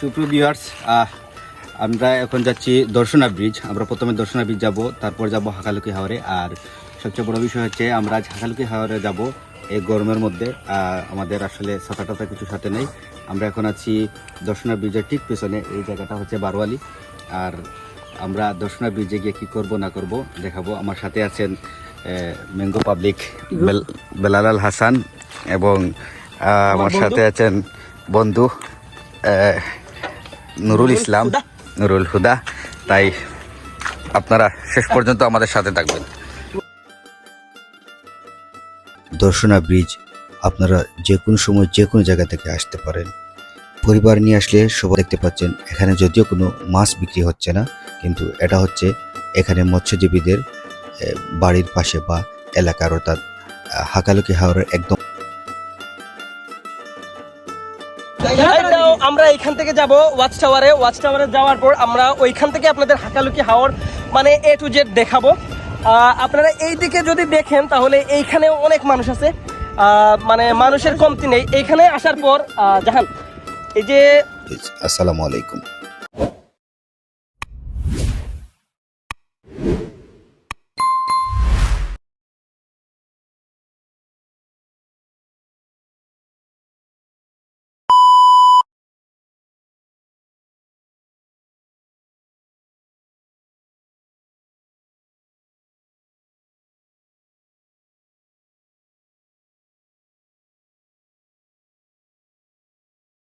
সুপ্রিয় ভিউয়ার্স আমরা এখন যাচ্ছি দর্শনা ব্রিজ আমরা প্রথমে দর্শনা ব্রিজ যাব তারপর যাব হাকালুকি হাওরে। আর সবচেয়ে বড় বিষয় হচ্ছে আমরা আজ হাকালুকি হাওরে যাব এই গরমের মধ্যে। আমাদের আসলে ছাতা টাতা কিছু সাথে নেই। আমরা এখন আছি দর্শনা ব্রিজের ঠিক পেছনে এই জায়গাটা হচ্ছে বারোয়ালি। আর আমরা দর্শনা ব্রিজে গিয়ে কী করব না করব দেখাবো। আমার সাথে আছেন ম্যাঙ্গো পাবলিক বেলালাল হাসান এবং আমার সাথে আছেন বন্ধু নুরুল ইসলাম নুরুল হুদা। তাই আপনারা শেষ পর্যন্ত আমাদের সাথে থাকবেন। দর্শনা ব্রিজ আপনারা যে কোনো সময় যে কোনো জায়গা থেকে আসতে পারেন। পরিবার নিয়ে আসলে সবাই দেখতে পাচ্ছেন এখানে যদিও কোনো মাছ বিক্রি হচ্ছে না কিন্তু এটা হচ্ছে এখানে মৎস্যজীবীদের বাড়ির পাশে বা এলাকার অর্থাৎ হাকালুকি হাওড়ের একদম আমরা এখান থেকে যাব ওয়াচ টাওয়ারে ওয়াচ টাওয়ারে যাওয়ার পর আমরা ওইখান থেকে আপনাদের হাঁকালুকি হাওয়ার মানে এ টু জেড দেখাবো। আপনারা এই দিকে যদি দেখেন, তাহলে এইখানে অনেক মানুষ আছে। মানে মানুষের কমতি নেই। এইখানে আসার পর জাহান, এই যে আসসালামু আলাইকুম।